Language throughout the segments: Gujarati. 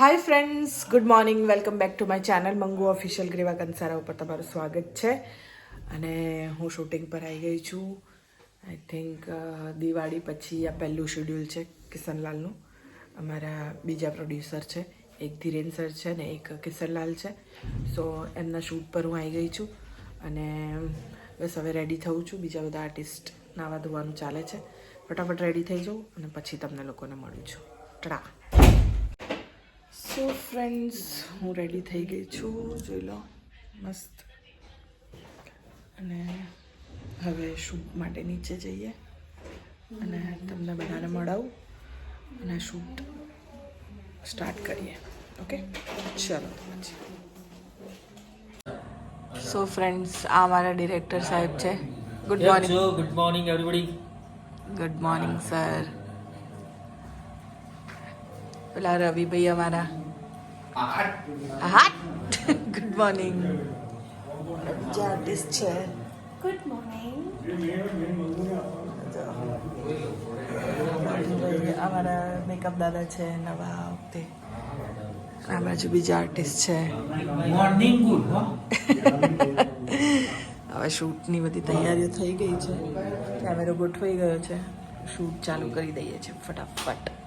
Hi friends good morning welcome back to my channel Mangu official Griva Kansara ઉપર તમારું સ્વાગત છે. અને હું શૂટિંગ પર આવી ગઈ છું. આઈ થિંક દિવાળી પછી આ પહેલું શેડ્યુલ છે કિશનલાલનું. અમારા બીજા પ્રોડ્યુસર છે, એક ધીરેન સર છે ને એક કિશનલાલ છે. સો એમના શૂટ પર હું આવી ગઈ છું. અને બસ હવે રેડી થઉં છું. બીજા બધા આર્ટિસ્ટ નાવા ધોવાનું ચાલે છે. ફટાફટ રેડી થઈ જાઉં અને પછી તમને લોકોને મળું છું. ટડા સો ફ્રેન્ડ્સ હું રેડી થઈ ગઈ છું. જોઈ લો મસ્ત. અને હવે શૂટ માટે નીચે જઈએ. અને તમને બધાને મળાવું. અને શૂટ સ્ટાર્ટ કરીએ. ઓકે ચલો પછી. સો ફ્રેન્ડ્સ આ મારા ડિરેક્ટર સાહેબ છે. Good morning good morning everybody good morning sir પેલા રવિભાઈ અમારા હા ગુડ મોર્નિંગ બીજા આર્ટિસ્ટ છે. ગુડ મોર્નિંગ અમારા મેકઅપ દાદા છે નવા વખતે આ બાજુ બીજા આર્ટિસ્ટ છે. મોર્નિંગ ગુડ હવે શૂટની બધી તૈયારીઓ થઈ ગઈ છે. કેમેરો ગોઠવાઈ ગયો છે. શૂટ ચાલુ કરી દઈએ છીએ ફટાફટ.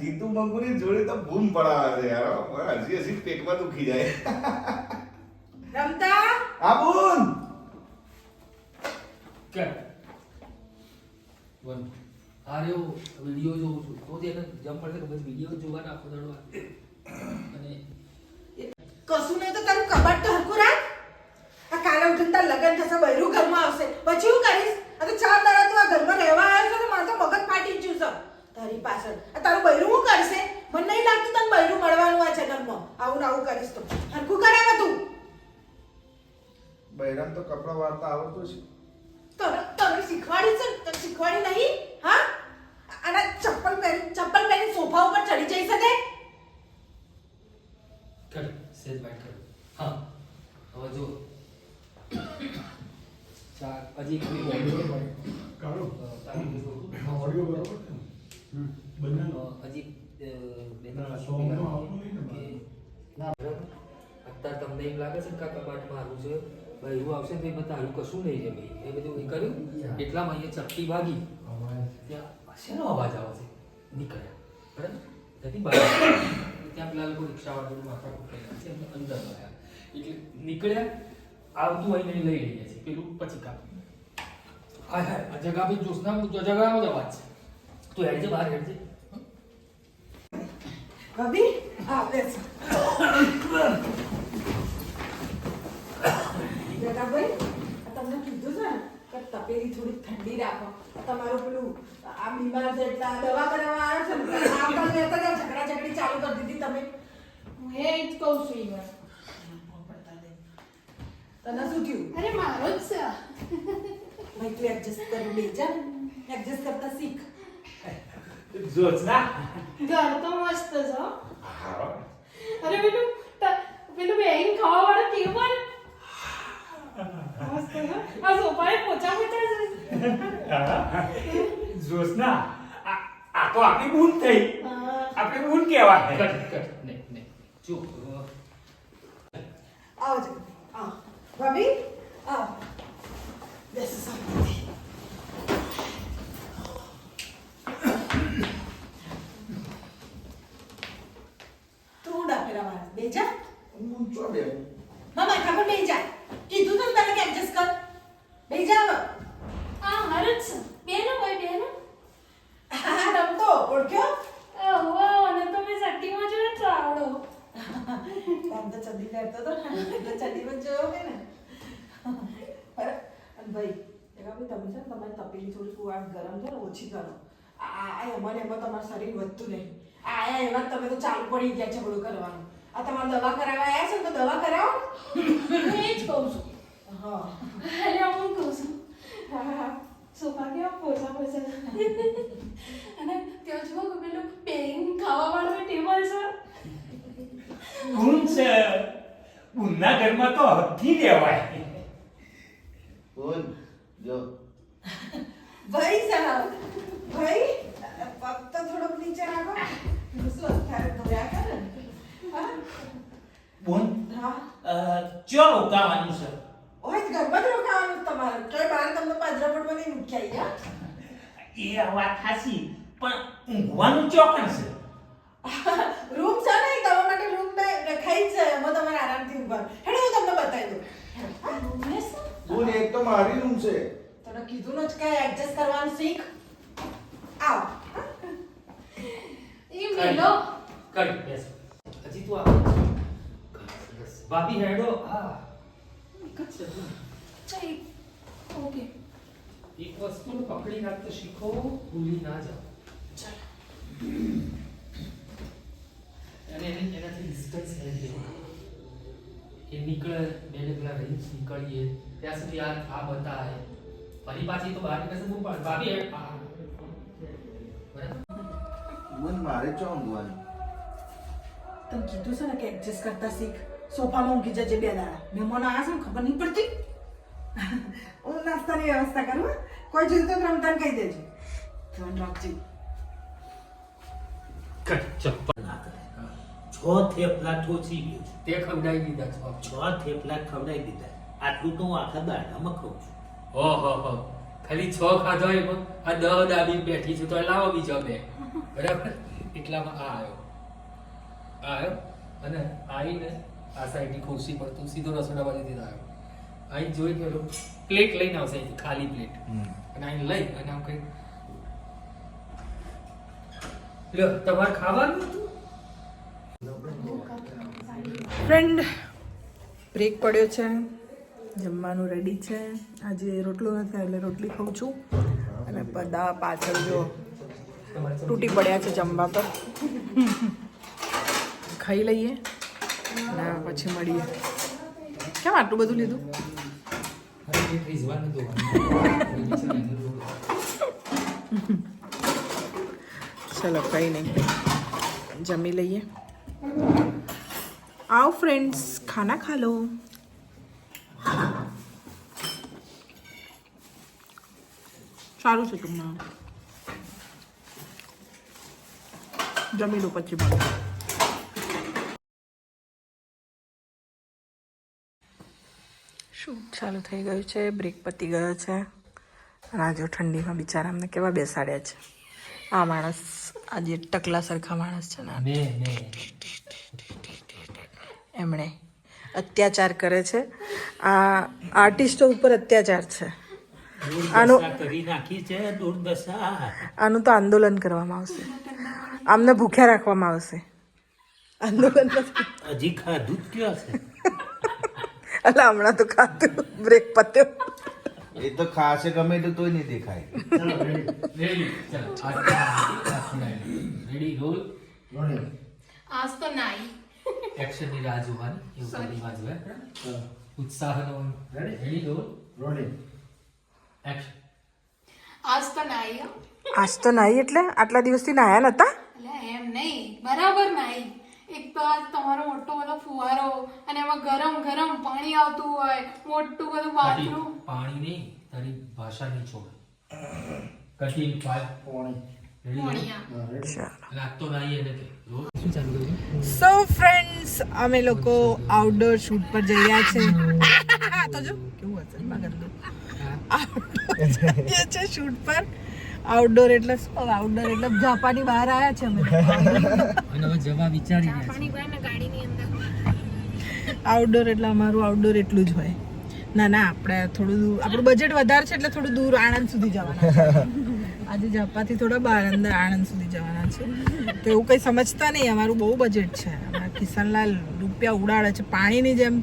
જીતુ મંગુની જોડે તો બૂમ પડાવે છે યાર. હજી હસી પેટમાં દુખી જાય. રમતા? આ બૂન કે? વન આરે વિડિયો જોઉં છું. તો તેને જમ પડશે કે વીડિયો જોવાના આખો દાડો. અને કશું નહીં તો તારું કબાટ તો હરખું રાખ. આ કાલે ઉઠીને તાર લગન થશે બૈરું ઘરમાં આવશે. પછી હું કરીશ આ તો ચાર દાડા તું આ ઘરમાં રહેવા આવ્યો છો તો મારે તો મગજ ફાટી જ જ્યું છે તારી પાછળ આ તારું બૈરું હું કરશે મને નહીં લાગતું તને બૈરું મળવાનું આ જન્મમાં આવું ને આવું કરીશ તો હરખું કરાવે તું બૈરામ તો કપડા વાળતા આવડતું છે. તને તને શીખવાડી છે તને શીખવાડી નહીં? હા? અને ચપ્પલ પહેરી ચપ્પલ પહેરી સોફા ઉપર ચડી જઈ શકે? કર સેજ બાઈટ કર. હા હવે જો ચાર હજી એક બોલ્યો છું. હા, audio બરાબર છે ને? બંનેનો. હજી બે ના, અત્યારે તમને એમ લાગે છે કે આ કબાટમાં હારું છે? ભાઈ એવું આવશે ને બધા તારું કશું નહીં છે ભાઈ? એ બધું એ કર્યું? એટલામાં અહીંયા ચપટી વાગી ત્યાં શેનો અવાજ આવે છે. નીકળ્યા. બરાબર? નથી બહાર ત્યાં પેલા લોકો રિક્ષાવાળા માથા છે એમને અંદર ગયા એટલે નીકળ્યા આવતું આવીને લઈ રહ્યા છે. પેલું પછી કાપી હાય હાય આ જગા બી જોશના જગામાં જ અવાજ છે. તું હેડજે બહાર હેડજે ભાભી હા આ તમને કીધું છે ને કે તપેલી થોડી ઠંડી રાખો. તમારું પેલું આ બીમાર છે એટલે દવા કરાવવા આવ્યો છે ને આ લેતા જાઓ ઝઘડા ઝઘડી ચાલુ કરી દીધી તમે. હું એ જ કહું છું ઈવર તને શું થયું? અરે મારો જ છે. ભાઈ તું એડજસ્ટ કરી દે જા એડજસ્ટ કરતા શીખ. જોશના? ઘર તો મસ્ત છે હો. અરે પેલું પેલું બેહીને ખાવા વાળો. આ સોફાએ પોચા પોચા છે જોશના આ આ તો આપણી ભૂલ થઈ. આપણે કેવા કહેવાય. કટ કટ ને ને જો આવજો. આ ભાભી આવો. બેસો શાંતિથી. તું ઊંડા ફેરા મારે બે જા હું ચો બે મામા ખબર બે જા કીધું તું ને તને કે એડજસ્ટ કર બે જા હવે. આ મારો જ છે બેનો હોય બેનો હા રમતો ઓળખ્યો ઓહો અને તો મેં સટ્ટીમાં જોયો તો આવડો આમ તો ચડ્ડી પહેરતો હતો ને એટલે ચડ્ડીમાં જ જોયો હોય ને બરાબર. અને ભાઈ એવા બી તમે છે ને તમારી તપેલી થોડી આ ગરમ છે ને ઓછી કરો આ આ આ એમાં ને એમાં તમારું શરીર વધતું નહીં. આયા એવા તમે તો ચાલુ પડી ગયા છે બધું કરવાનું. આ તમારે દવા કરાવવા આવ્યા છે ને તો દવા કરાવો. હું એ જ કહું છું. હા. અરે હું કહું છું. હા. સોફા કેવા પોચા પોસા અને ત્યાં જુઓ કે પેલું પેન ખાવા વાળું ટેબલ છે. ગુણ છે. ઉના ઘરમાં તો હથી લેવાય. બોલ જો. ભાઈ સાહેબ ભાઈ. ફક્ત થોડોક નીચે રાખો શું અત્યારે ધોયા કરે બોન હા? ચો રોકાવાનું છે. ઓય ઘરમાં જ રોકાવાનું તમારે. તો બહાર તમને પાદરા પર નહીં મૂક્યા એ આ વાત ખાસી પણ ઊંઘવાનું ચોકન છે. રૂમ છે ને તમારા માટે રૂમ બે રખાઈ છે. એમાં તમારે આરામથી ઊભા હેડો હું તમને બતાવી દઉં. બોલ એક તો મારી રૂમ છે. તને કીધું ન જ કે એડજસ્ટ કરવાનું શીખ. આવ. ઈ મેલો કર બેસ. હજી તું આવે. ભાભી હેડો. આ જ છે ઓકે. એક વસ્તુને પકડી રાખતો શીખો ભૂલી ના જાઓ. અને એને એનાથી ડિસ્ટન્સ રહી લેવાનું એ નીકળે બે ડગલા રહી નીકળીએ. ત્યાં સુધી આ આ બતાય ફરી પાછી તો બહાર નીકળશે ભાભી મન મારે ચો ઊંઘવાનું તને કીધું છે ને કે એડજસ્ટ કરતા શીખ. સોફામાં ઊંઘી જજે બે દાડા. મહેમાનો આવ્યા છે ને ખબર નહીં પડતી? હું નાસ્તાની વ્યવસ્થા કરું હો. કોઈ જોઈતું તો રમતાને કહી દેજો. ધ્યાન રાખજે. ચપ્પલ. ના કરે. છ થેપલા ઠોચી ગયું છે. તે ખવડાવી દીધા છો. છ થેપલા ખવડાવી દીધા. આટલું તો હું આખા દાડામાં ખાઉં છું. ઓહો હો ખાલી છ ખાધો હોય પણ આ દહ દાબી બેઠી છું તો લાવો બીજો બે. બરાબર? એટલામાં આ આવ્યો આ આવ્યો અને આવીને આ સાઈડની ખુરશી પર તું સીધો રસોડા બાજુથી આવ્યો અહીં જોઈ પેલો પ્લેટ લઈને આવશે અહીંથી ખાલી પ્લેટ. અને અહીં લઈ અને આમ કઈ લ્યો તમારે ખાવાનું ફ્રેન્ડ બ્રેક પડ્યો છે. જમવાનું રેડી છે. આજે રોટલો નથી એટલે રોટલી ખાઉં છું. અને બધા પાછળ જો તૂટી પડ્યા છે જમવા પર ખાઈ લઈએ અને પછી મળીએ કેમ આટલું બધું લીધું અરે એ રીઝવાનું ધોવાનું ચલો કંઈ નહીં જમી લઈએ आओ फ्रेंड्स खाना खा लो સારું છે તમને જમી લો પછી મળે શું ચાલુ થઈ ગયું છે? બ્રેક પતી ગયો છે. અને જો ઠંડીમાં બિચારા અમને કેવા બેસાડ્યા છે. આ માણસ આજે ટકલા સરખા માણસ છે ને. એમણે અત્યાચાર કરે છે. આ આર્ટિસ્ટો ઉપર અત્યાચાર છે. આનું દુર્દશા કરી નાખી છે દુર્દશા. આનું તો આંદોલન કરવામાં આવશે. આમને ભૂખ્યા રાખવામાં આવશે. આંદોલન હજી ખાધું જ કયો છે એટલે હમણાં તો ખાધું. બ્રેક પત્યો. એ તો ખાશે ગમે તો તોય નહીં દેખાય. રેડી રોલ આજ તો નાઈ. એક્શનની રાહ જોવાની. એવું કરી રાહ જોવાય ઉત્સાહનો રેડી રોલ એક્શન આજ તો નાઈ. આજ તો નાહી એટલે? આટલા દિવસથી નાયા નતા? એમ નહીં. બરાબર નાઈ એક તો આજ તમારો મોટો બધો ફુવારો અને એમાં ગરમ ગરમ પાણી આવતું હોય મોટું બધું બાથરૂમ. પાણી નહીં તારી ભાષા નહીં છોડ. કઠિન પાણી. નહીં કર્યું? સો ફ્રેન્ડ્સ અમે લોકો આઉટડોર શૂટ પર જઈ રહ્યા છે. તો જો કેવું હશે? મગર જઈએ છે શૂટ પર. આઉટડોર એટલે આઉટડોર એટલે જાપાની બહાર આવ્યા છે અમે. અને હવે જવા વિચારી રહ્યા પાણી ને ગાડીની અંદર. આઉટડોર એટલે અમારું આઉટડોર એટલું જ હોય. ના ના આપણે થોડું દૂર આપણું બજેટ વધારે છે એટલે થોડું દૂર આણંદ સુધી જવાના છે. આજે જાપાથી થોડા બહાર અંદર આણંદ સુધી જવાના છે. તો એવું કંઈ સમજતા નહીં અમારું બહુ બજેટ છે. અમારા કિશનલાલ રૂપિયા ઉડાડે છે. પાણીની જેમ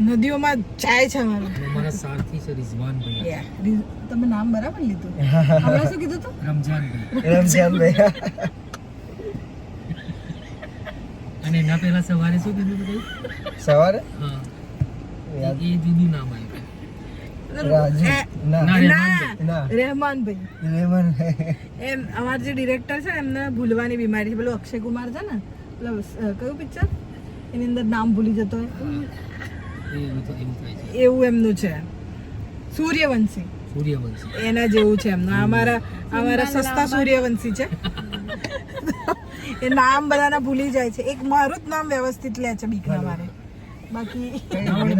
નદીઓમાં જાય છે અમારું. છે અમારા સારથી છે રિઝવાન ભાઈ. Yeah. રી- તમે નામ બરાબર લીધું. હમણાં શું કીધું તું? રમજાન ભાઈ. અને એના પહેલા સવારે શું કીધું તું સવારે? હા. એ- જુદું નામ આવ્યું ડિરેક્ટર છે એમને ભૂલવાની બીમારી છે. પેલું અક્ષય કુમાર છે ને પેલો કયું પિક્ચર એની અંદર નામ ભૂલી જતો હોય. એવું તો છે. એવું એમનું છે. સૂર્યવંશી. સૂર્યવંશી. એના જેવું છે એમનું. અમારા અમારા સસ્તા સૂર્યવંશી છે. એ નામ બધાના ભૂલી જાય છે. એક મારું જ નામ વ્યવસ્થિત લે છે બીકના મારે. બાકી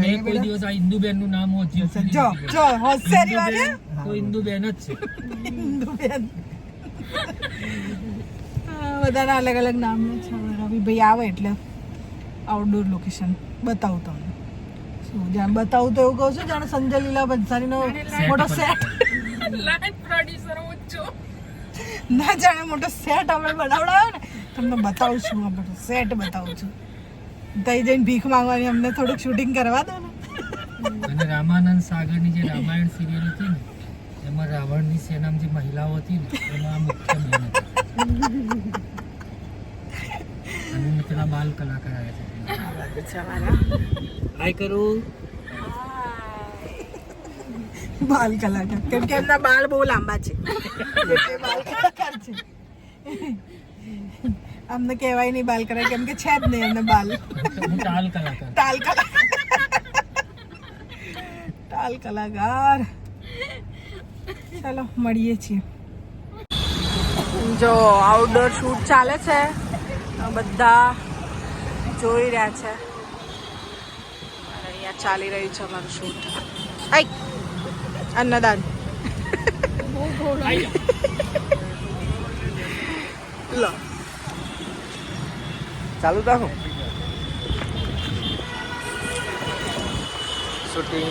મેં કોઈ દિવસ આ ઇન્દુબેનનું નામ હોત જો જો હોશિયારી વાળી તો ઇન્દુબેન જ છે. હિન્દુબેન આ બધાના અલગ અલગ નામ છે. રવિભાઈ આવે એટલે આઉટડોર લોકેશન બતાવું તમને. જાણ બતાવું તો એવું કહું છું જાણે સંજય લીલા બંસારીનો મોટો સેટ ના જાણે મોટો સેટ અમે બનાવડાવ્યો ને તમને બતાવું છું મોટો સેટ બતાવું છું. તઈ જઈને ભીખ માંગવાની અમને થોડુંક શૂટિંગ કરવા દો ને. અને રામાનંદ સાગરની જે રામાયણ સિરિયલ હતી ને એમાં રાવણની સેનામાં જે મહિલાઓ હતી ને એમાં આ મુખ્ય મહેનત અને પેલા બાલ કલાકાર આવ્યા છે. હાય કરું બાલ કલાકાર. કેમ કે એમના બાલ બહુ લાંબા છે. બાલ કલાકાર છે. અમને કહેવાય નહીં બાલ કલાકાર કેમ કે છે જ નહીં એમને બાલ. તાલ કલાકાર. તાલ કલાકાર. ટાલ કલાકાર. ચાલો મળીએ છીએ. જો આઉટડોર શૂટ ચાલે છે. બધા જોઈ રહ્યા છે. અને અહીંયા ચાલી રહ્યું છે અમારું શૂટ. આઈ! અન્નદાન. લો. ચાલુ રાખો શૂટિંગ.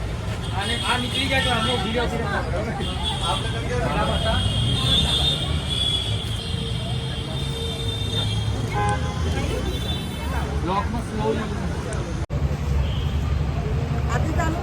અને આ નીકળી જાય તો આમનો વીડિયો છે? બ્લોકમાં slowly આથી ચાલો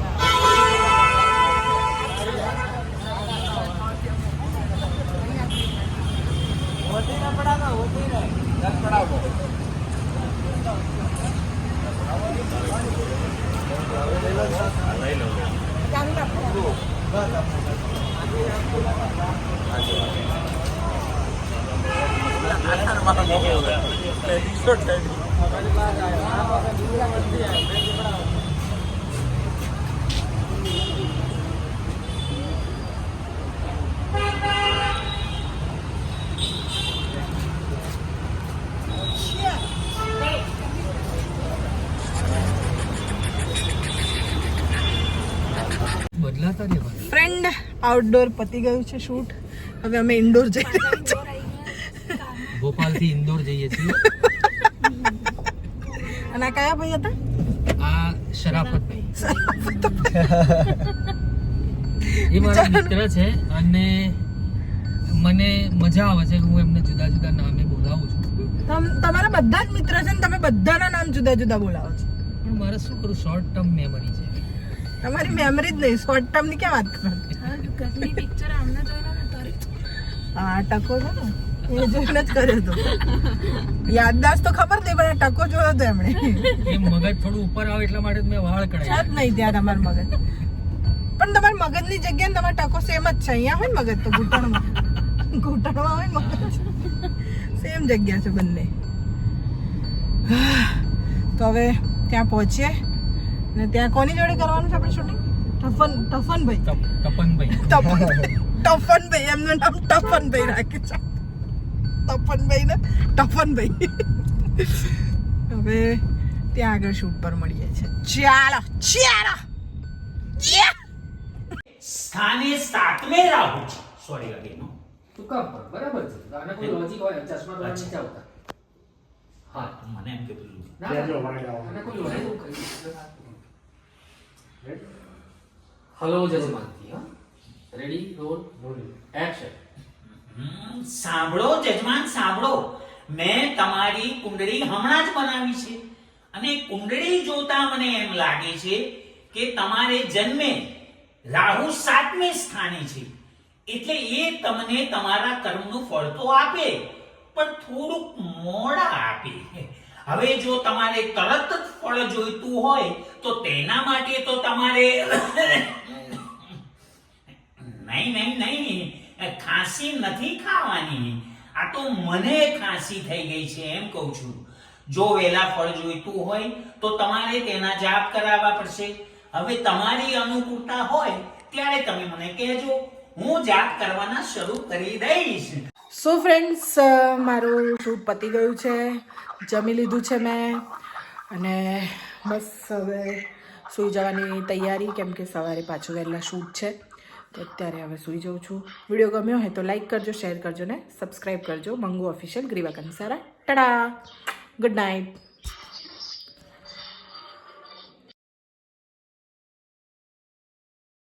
બદલાતા રહેવાના ફ્રેન્ડ આઉટડોર પતી ગયું છે શૂટ હવે અમે ઇન્ડોર જઈ રહ્યા છીએ. ભોપાલથી ઇન્દોર જઈએ છીએ. અને આ કયા ભાઈ હતા? આ શરાફતભાઈ. એ મારા મિત્ર છે અને મને મજા આવે છે હું એમને જુદા જુદા નામે બોલાવું છું. તમ- તમારા બધા જ મિત્ર છે ને તમે બધાના નામ જુદા જુદા બોલાવો છો. પણ મારે શું કરું? શોર્ટ ટર્મ મેમરી છે. તમારી મેમરી જ નહીં. શોર્ટ ટર્મની ક્યાં વાત કરો હા ટકો છે ને. એ જોઈને જ કર્યો હતો. યાદદાસ્ત તો ખબર નહીં પણ ટકો જોયો હતો એમણે. એ મગજ થોડું ઉપર આવે એટલા માટે મેં વાળ છે કઢાય જ નહીં ત્યાં તમારું મગજ. પણ તમારા મગજની જગ્યાએ તમારો ટકો સેમ જ છે. અહીંયા હોય ને મગજ તો ઘૂંટણમાં. ઘૂંટણમાં હોય મગજ. સેમ જગ્યા છે બંને. તો હવે ત્યાં પહોંચીએ. ને ત્યાં કોની જોડે કરવાનું છે આપણે શૂટિંગ ટફન ટફનભાઈ તપ- તપનભાઈ ટફન ટફનભાઈ એમનું નામ ટફનભાઈ રાખ્યું છે તપનભાઈ ને ટફનભાઈ હવે ત્યાં આગળ શૂટ પર મળીએ છે ચાલો ચાલો! સ્થાને સાતમે રાહુ છે સોરી અગેન તું કામ કર બરાબર છે આને કોઈ લોજિક હોય ચશ્મા અચ્છા. નીચે આવતા હા મને એમ કે પેલું ના આના કોઈ લોજિક હલો જજમાનથી હા? રેડી રોલ એક્શન સાંભળો જજમાન સાંભળો. મેં તમારી કુંડળી હમણાં જ બનાવી છે. અને કુંડળી જોતા મને એમ લાગે છે કે તમારે જન્મે રાહુ સાતમે સ્થાને છે. એટલે એ તમને તમારા કર્મનું ફળ તો આપે પણ થોડુંક મોડા આપે. હવે જો તમારે તરત ફળ જોઈતું હોય, તો તેના માટે તો તમારે નહીં નહીં નહીં. ખાંસી નથી ખાવાની. આ તો મને ખાંસી થઈ ગઈ છે, એમ કહું છું. જો વેલા ફળ જોઈતું હોય, તો તમારે તેના જાપ કરાવવા પડશે. હવે તમારી અનુકૂળતા હોય, ત્યારે તમે મને કહેજો. હું જાપ કરવાના શરૂ કરી દઈશ. સો ફ્રેન્ડ્સ મારું શૂટ પતી ગયું છે. જમી લીધું છે મેં. અને બસ હવે સૂઈ જવાની તૈયારી, કેમ કે સવારે પાછું વહેલા શૂટ છે. તો અત્યારે હવે સૂઈ જાઉં છું. વીડિયો ગમ્યો હોય તો લાઈક કરજો શેર કરજો ને સબસ્ક્રાઈબ કરજો. Mangu official Griva Kansara tada! Good night